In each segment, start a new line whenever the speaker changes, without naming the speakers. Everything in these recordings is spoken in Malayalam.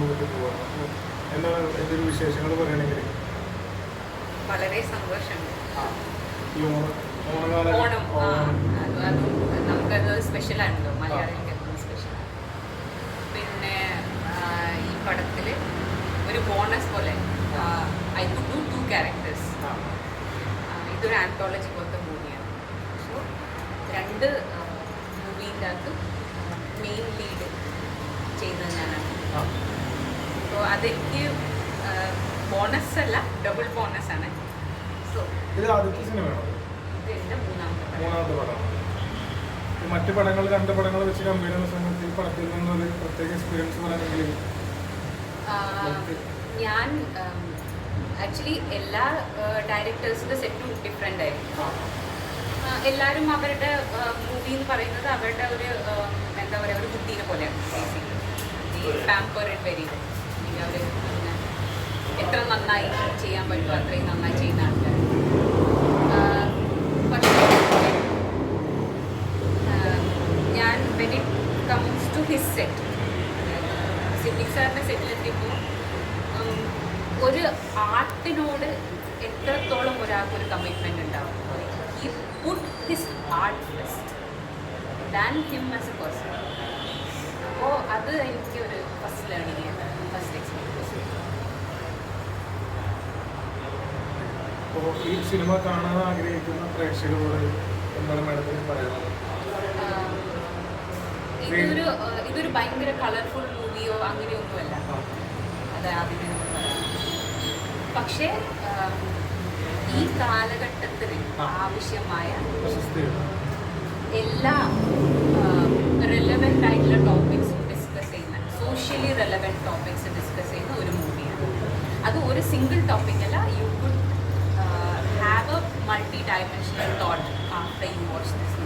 വീട്ടിൽ പോവാണ് അപ്പോൾ എന്താണ് ഒരു വിശേഷങ്ങൾ പറയുകയാണെങ്കിൽ
വളരെ സന്തോഷമുണ്ട്
ഈ ഓണ
ഓണം നമുക്കത് സ്പെഷ്യലാണല്ലോ. മലയാളികൾക്ക് സ്പെഷ്യലാണ്. പിന്നെ ഈ പടത്തിൽ ഒരു ബോണസ് പോലെ I could do two characters. ഇതൊരു ആന്തോളജി പോലത്തെ മൂവിയാണ്. സോ രണ്ട് മൂവിന്റെ അകത്ത് മെയിൻ ലീഡ് ചെയ്യുന്നത് ഞാനാണ്. സോ അതെനിക്ക് ബോണസ് അല്ല ഡബിൾ ബോണസ് ആണ് സോ
ഇത് ആദ്യത്തെ സിനിമയാണോ
ഇത് എന്റെ മൂന്നാമത്തെ പടം.
മൂന്നാമത്തെ പടമാണ് മറ്റ് പടങ്ങൾ രണ്ട് പടങ്ങൾ വെച്ച് കമ്പയർ ചെയ്യുന്ന സമയത്ത് ഈ പടത്തിൽ നിന്നൊരു പ്രത്യേക എക്സ്പീരിയൻസ് പറയുകയാണെങ്കിൽ
ആഹ് ഞാൻ ആക്ച്വലി എല്ലാ ഡയറക്ടേഴ്സിന്റെ സെറ്റും ഡിഫറെന്റ് ആയിരിക്കും. ആഹ് എല്ലാവരും അവരുടെ മൂവി എന്ന് പറയുന്നത് അവരുടെ ഒരു ആഹ് എന്താ പറയുക ഒരു കുട്ടീനെ പോലെയാണ്. ഈ പാമ്പർ വെരി എത്ര നന്നായി ചെയ്യാൻ പറ്റുമോ അത്രയും നന്നായി ചെയ്യുന്ന ആൾക്കാർ പക്ഷേ ഞാൻ when comes to his set Siddique സാറിന്റെ സെറ്റിലെത്തിയപ്പോൾ ഒരു ആർട്ടിനോട് എത്രത്തോളം ഒരാൾക്ക് ഒരു കമ്മിറ്റ്മെന്റ് ഉണ്ടാവും? He put his art first than him as a person അപ്പോൾ അത് എനിക്ക് ഒരു ഫസ്റ്റ് ലേണിംഗ് ഫസ്റ്റ് എക്സ്പീരിയൻസ്
ഈ സിനിമ കാണാൻ ആഗ്രഹിക്കുന്ന പ്രേക്ഷകരോട് എന്താണ് മാഡത്തിന് പറയാനുള്ളത്?
ഇതൊരു ഇതൊരു ഭയങ്കര കളർഫുൾ മൂവിയോ അങ്ങനെയൊന്നുമല്ല. അത് ആദ്യമേ പക്ഷേ ഈ കാലഘട്ടത്തിൽ
ആ.
ആവശ്യമായ എല്ലാ റെലവെന്റ് ആയിട്ടുള്ള ടോപ്പിക്സ് ഡിസ്കസ് ചെയ്യുന്ന സോഷ്യലി റെലവെന്റ് ടോപ്പിക്സ് ഡിസ്കസ് ചെയ്യുന്ന ഒരു മൂവിയാണ് അത് ഒരു സിംഗിൾ ടോപ്പിക് അല്ല you could have a multi dimensional thought after you watch this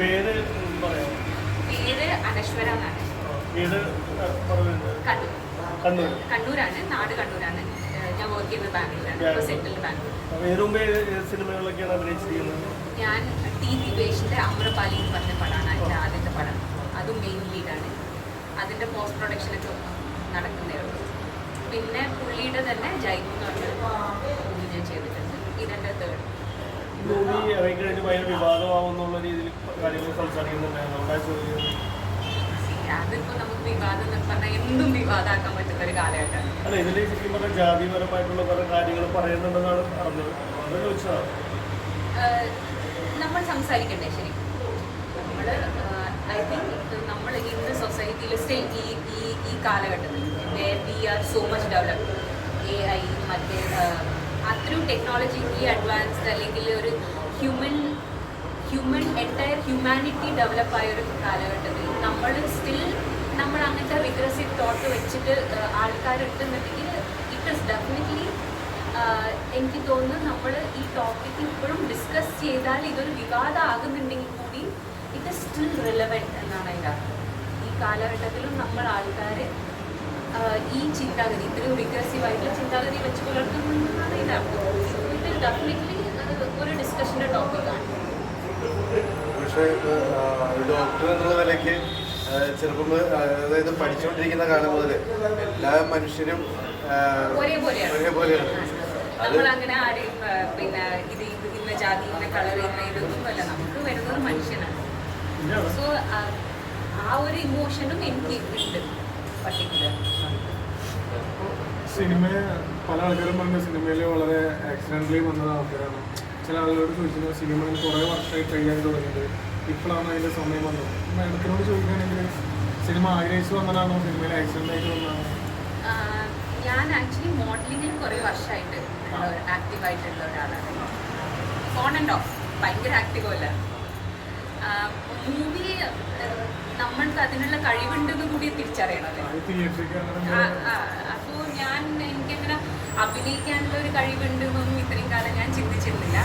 പേര്
അനശ്വര എന്നാണ്. കണ്ണൂർ. കണ്ണൂരാണ് നാട് കണ്ണൂരാണ്. ഞാൻ വർക്ക് ചെയ്യുന്നത് ബാംഗ്ലൂരാണ് സെറ്റിൽഡ് ബാംഗ്ലൂർ ഞാൻ ടി ദിവേഷിന്റെ അമ്രപാലി എന്ന് പറഞ്ഞ പടമാണ് എന്റെ ആദ്യത്തെ പടം. അതും മെയിൻ ലീഡാണ് അതിന്റെ പോസ്റ്റ് പ്രൊഡക്ഷനൊക്കെ നടക്കുന്നേ ഉള്ളൂ. പിന്നെ പുള്ളിയുടെ തന്നെ ജൈനു എന്ന് പറഞ്ഞ മൂവി ഞാൻ ചെയ്തിട്ടുണ്ട്. ഇതെന്റെ തേർഡ്
മൂവി ഇറങ്ങിക്കഴിഞ്ഞ് ഭയങ്കര വിവാദമാവുന്നുള്ള രീതിയിൽ കാര്യങ്ങൾ സംസാരിക്കുന്നുണ്ടായിരുന്നു. അവിടെ ചോദിക്കുന്നത്
അതിപ്പോൾ നമുക്ക് വിവാദം എന്ന് പറഞ്ഞാൽ എന്തും വിവാദമാക്കാൻ പറ്റുന്ന ഒരു കാലഘട്ടമാണ്
അല്ല ഇതിൽ ശരിക്കും പറഞ്ഞാൽ ജാതിപരമായിട്ടുള്ള കുറേ കാര്യങ്ങൾ പറയുന്നുണ്ടെന്നാണ് അറിഞ്ഞത്. അത് ചോദിച്ചതാണ്
ഏഹ് നമ്മൾ സംസാരിക്കണ്ടേ ശരി? നമ്മൾ ഐ തിങ്ക് നമ്മൾ ഇന്ന് സൊസൈറ്റിയിൽ സ്റ്റേ ഈ ഈ ഈ കാലഘട്ടത്തിൽ we are so much developed A I മറ്റേ അത്രയും ടെക്നോളജി ഈ അഡ്വാൻസ്ഡ് അല്ലെങ്കിൽ ഒരു human human entire humanity develop ആയ ഒരു കാലഘട്ടത്തിൽ നമ്മൾ സ്റ്റിൽ നമ്മൾ അങ്ങനത്തെ റിഗ്രസീവ് തോട്ട് വെച്ചിട്ട് ആൾക്കാരെടുത്തുന്നുണ്ടെങ്കിൽ ഇറ്റ് ഇസ് ഡെഫിനറ്റ്ലി എനിക്ക് തോന്നുന്നു നമ്മൾ ഈ ടോപ്പിക് ഇപ്പോഴും ഡിസ്കസ് ചെയ്താൽ ഇതൊരു വിവാദമാകുന്നുണ്ടെങ്കിൽ കൂടി ഇറ്റ് സ്റ്റിൽ റിലവന്റ് എന്നാണ് അതിന്റെ അർത്ഥം. ഈ കാലഘട്ടത്തിലും നമ്മൾ ആൾക്കാരെ ഈ ചിന്താഗതി ഇത്രയും റിഗ്രസീവ് ആയിട്ടുള്ള ചിന്താഗതി വെച്ച് പുലർത്തുന്നതാണ് ഇതിന്റെ അർത്ഥം. ഇത് ഡെഫിനറ്റ്ലി ഒരു ഡിസ്കഷന്റെ ടോപ്പിക്കാണ്
പക്ഷേ ഡോക്ടർ എന്നുള്ള നിലയ്ക്ക് ചെറുപ്പം അതായത് പഠിച്ചുകൊണ്ടിരിക്കുന്ന കാലം മുതൽ എല്ലാ മനുഷ്യരും
ഒരേപോലെയാണ്.
ഒരേപോലെയാണ്.
നമ്മൾ അങ്ങനെ ആരെയും പിന്നെ ഇത് ഇത് ഇന്ന ജാതി ഇന്ന കളർ ഇന്ന ഇതൊന്നുമല്ല. നമുക്ക് വരുന്നത് മനുഷ്യനാണ്. സോ ആ ഒരു ഇമോഷനും എനിക്ക് ഉണ്ട് പർട്ടിക്കുലർ
സിനിമ പല ആൾക്കാരും പറഞ്ഞ സിനിമയിൽ വളരെ ആക്സിഡന്റലി വന്നത് ആൾക്കാരാണ്. ചില ആളുകളോട് ചോദിക്കുന്നത് സിനിമ കുറേ വർഷമായി കഴിയാൻ തുടങ്ങിയത് ഇപ്പോഴാണ് അതിന്റെ സമയം വന്നത്? മാഡത്തിനോട് ചോദിക്കുകയാണെങ്കിൽ സിനിമ ആഗ്രഹിച്ചു വന്നതാണോ? സിനിമയിൽ ആക്സിഡന്റ് ആയിട്ട് വന്നതാണോ?
ഞാൻ ആക്ച്വലി മോഡലിങ്ങിൽ കുറേ വർഷമായിട്ട് ആക്റ്റീവായിട്ടുള്ള ഒരാളാണ്. ഓൺ ആൻഡ് ഓഫ് ഭയങ്കര ആക്റ്റീവ് അല്ല. മൂവി നമ്മൾക്ക് അതിനുള്ള കഴിവുണ്ടെന്ന് കൂടി
തിയേറ്ററിക്ക്
അപ്പോൾ ഞാൻ എനിക്കങ്ങനെ അഭിനയിക്കാനുള്ള ഒരു കഴിവുണ്ടെന്നൊന്നും ഇത്രയും കാലം ഞാൻ ചിന്തിച്ചിരുന്നില്ല.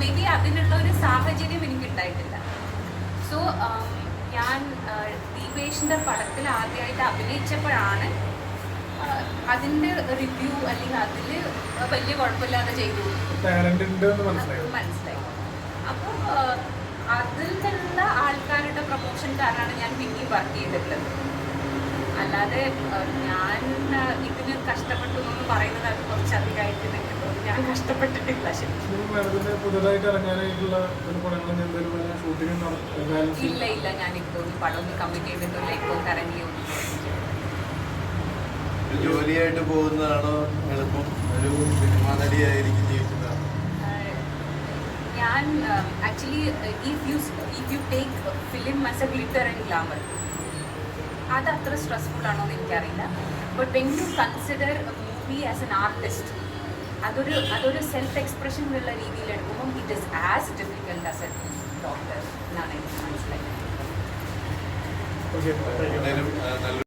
മേ ബി അതിനുള്ള ഒരു സാഹചര്യം എനിക്ക് ഉണ്ടായിട്ടില്ല സോ ഞാൻ ദീപേഷിന്റെ പടത്തിൽ ആദ്യമായിട്ട് അഭിനയിച്ചപ്പോഴാണ് ആ, അതിന്റെ റിവ്യൂ അല്ലെങ്കിൽ അതിൽ വലിയ കുഴപ്പമില്ലാതെ ചെയ്തു.
മനസ്സിലായി.
അപ്പോൾ അതിൽ നിന്നുള്ള ആൾക്കാരുടെ പ്രൊമോഷൻ കാരണമാണ് ഞാൻ പിന്നെയും വർക്ക് ചെയ്തിട്ടുള്ളത്. അല്ലാതെ ഞാൻ ഏഹ്, ഇതിന് കഷ്ടപ്പെട്ടു എന്ന് പറയുന്നത് അത് കുറച്ചധികമായിട്ട് എനിക്ക് തോന്നുന്നു ഞാൻ കഷ്ടപ്പെട്ടിട്ടില്ല ശരിക്കും
ഇനി മാഡത്തിന്റെ പുതുതായിട്ട് ഇറങ്ങാനായിട്ടുള്ള ഒരു പടങ്ങൾ എന്തെങ്കിലും ഷൂട്ടിംഗ് ബാലൻസ്
ഇല്ല ഇല്ല. ഞാൻ ഇപ്പോൾ ഒരു പടമൊന്നും കമ്മിറ്റ് ചെയ്തിട്ടില്ല. ഇപ്പോൾ കറങ്ങിയോ
ഒരു ജോലിയായിട്ട് പോകുന്നതാണോ എളുപ്പം? ഒരു സിനിമാ നടിയായിരിക്കും ജീവിക്കുന്നതാണ്
ഞാൻ actually if you if you take film as a glitter and glamour അത് അത്ര സ്ട്രെസ്ഫുൾ ആണോ എന്ന് എനിക്കറിയില്ല. But when you consider movie as an artist അതൊരു അതൊരു സെൽഫ് എക്സ്പ്രഷൻ ഉള്ള രീതിയിൽ എടുക്കുമ്പോൾ it is as difficult as a doctor എന്നാണ് എനിക്ക് മനസ്സിലായത്.